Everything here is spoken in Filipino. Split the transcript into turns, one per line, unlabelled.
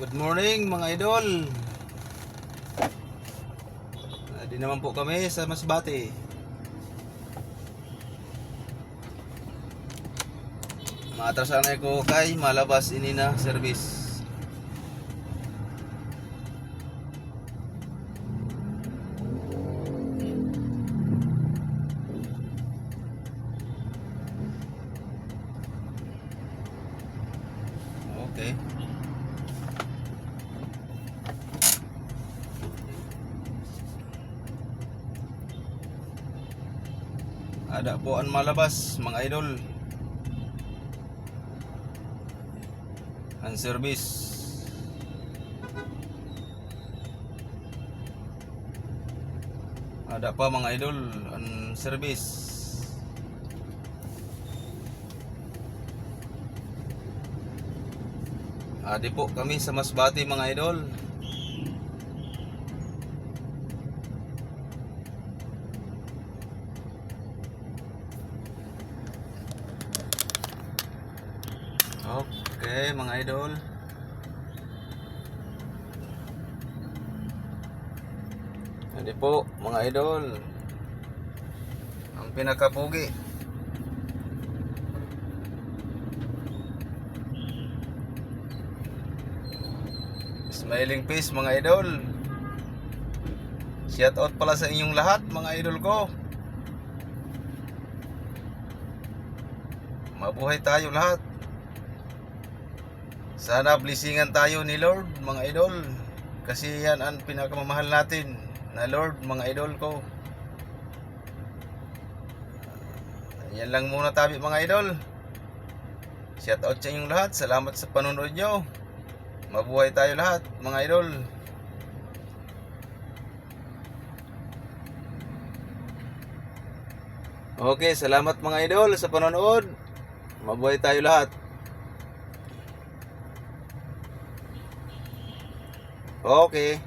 Good morning mga idol. Di naman po kami sa Masbate. Maatrasan na ko kay malabas ini na service. Okay. Ada po ang malabas mga idol. Ang service. Ada pa mga idol ang service. Adi po kami sa Masbate mga idol. Okay mga idol. Adi po mga idol. Ang pinakapugi. Smiling face mga idol. Shout out pala sa inyong lahat mga idol ko. Mabuhay tayo lahat. Sana blessingan tayo ni Lord mga idol. Kasi yan ang pinakamamahal natin na Lord mga idol ko. Yan lang muna tabi mga idol. Shout out sa inyong lahat. Salamat sa panonood nyo. Mabuhay tayo lahat, mga idol. Okay, salamat mga idol sa panonood. Mabuhay tayo lahat. Okay.